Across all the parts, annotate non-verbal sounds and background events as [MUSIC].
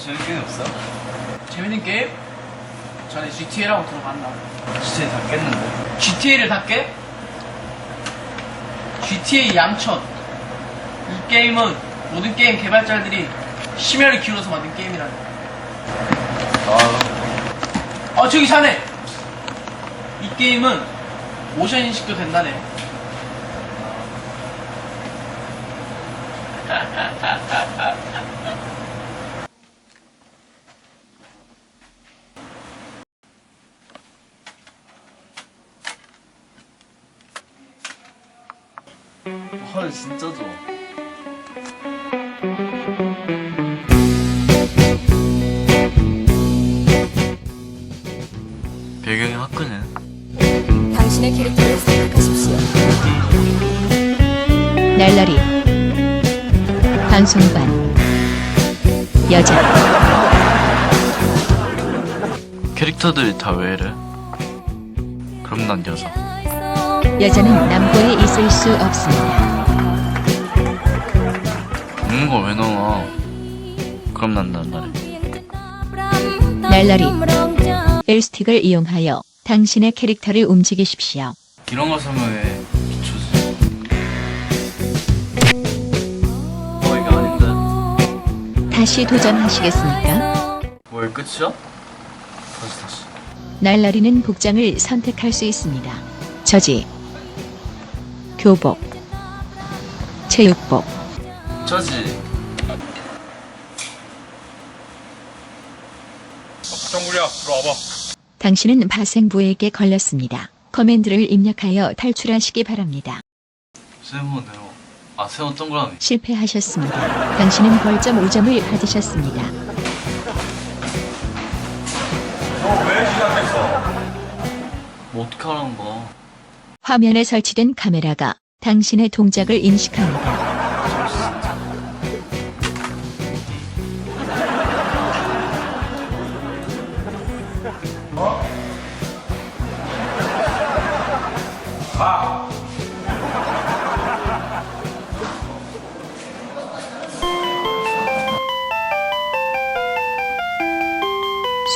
재밌는 게임 없어? 재밌는 게임? 전에 GTA라고 들어봤나? 진짜 다 깼는데. GTA를 다 깨? GTA 양천. 이 게임은 모든 게임 개발자들이 심혈을 기울여서 만든 게임이라는. 아, 어, 저기 자네! 이 게임은 모션 인식도 된다네. [LAUGHS] 헐, 진짜 좋아. 배경이 화끈해. 당신의 캐릭터를 선택하십시오. 날라리 방송반 여자 캐릭터들이 다 왜 이래? 그럼 난 여자. 여자는 남고에 있을 수 없습니다. 거왜 넣어? 그럼 난 난다래. 날라리 엘스틱을 이용하여 당신의 캐릭터를 움직이십시오. 이런 거 설명해. 비추지. 어, 이게 아닌데. 다시 도전하시겠습니까? 뭐, 이게 끝이야? 다시, 다시. 날라리는 복장을 선택할 수 있습니다. 저지 교복 체육복 저지. 정구리야 들어와봐 당신은 바생부에게 걸렸습니다. 커맨드를 입력하여 탈출하시기 바랍니다. 세모 네모. 아, 세모 동그라미. 실패하셨습니다. 당신은 벌점 5점을 받으셨습니다. 너왜 시작했어? 뭐 어떻게 하라는 거야? 화면에 설치된 카메라가 당신의 동작을 인식합니다.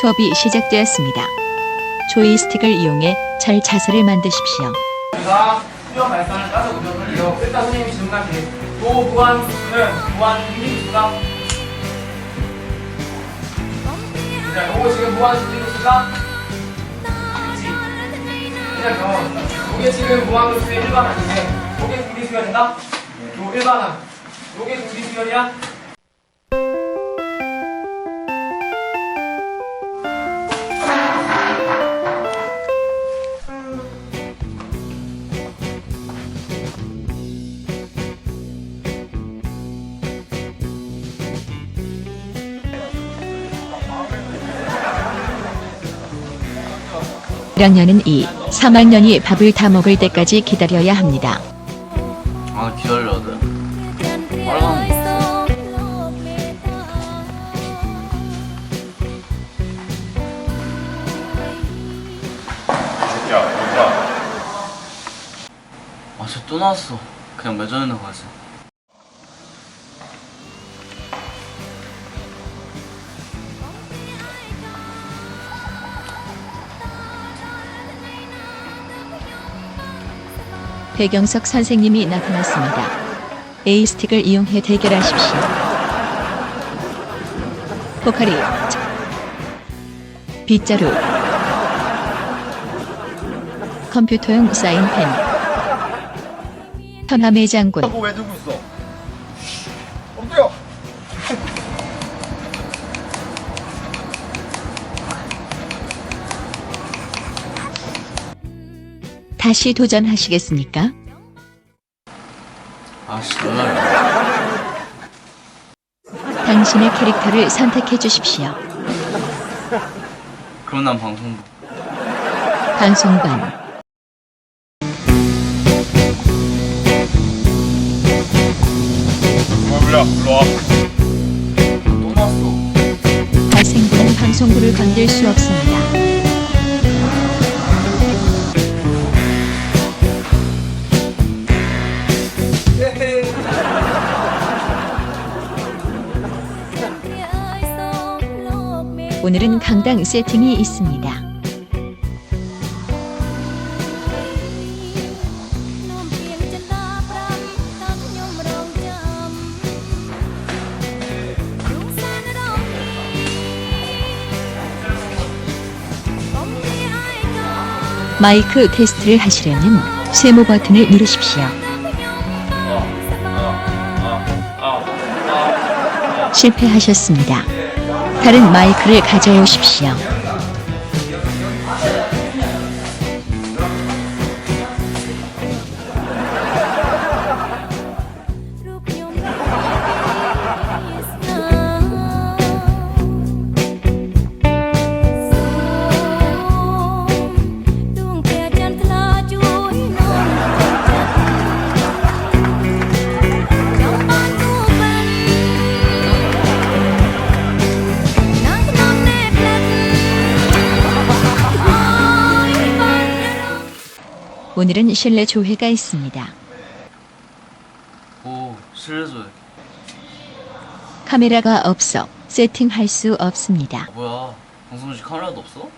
수업이 시작되었습니다. 조이스틱을 이용해 잘 자세를 만드십시오. 우리가 수영 발산을 따서 운영을 해요. 일단 선생님이 질문할게. 도 무한수는 무한 인수가 자, 요거 지금 무한수니까 그치? 그냥 어, 요게 지금 무한수의 일반항인데 요게 분리수열이다? 요 일반항. 요게 분리수열이야? 1학년은 2, 3학년이 밥을 다 먹을 때까지 기다려야 합니다. 아, 기다려야 돼. 빨간 야 여기야 아, 쟤 또 나왔어. 그냥 매점이나 가지. 배경석 선생님이 나타났습니다. A스틱을 이용해 대결하십시오. 포카리 빗자루 컴퓨터용 사인펜 현암의 장군 그거 왜 들고 있어? 엎드려 다시 도전하시겠습니까? 아씨, 놀라요. 당신의 캐릭터를 선택해 주십시오. 그럼 난 방송부. 방송반 정구리야 들어와 또 나왔어. 발생부는 방송부를 건들 수 없습니다. 오늘은 강당 세팅이 있습니다. 마이크 테스트를 하시려면 세모 버튼을 누르십시오. 실패하셨습니다. 다른 마이크를 가져오십시오. 오늘은 실내 조회가 있습니다. 오 실내조회 카메라가 없어 세팅할 수 없습니다. 뭐야 방송실 카메라도 없어?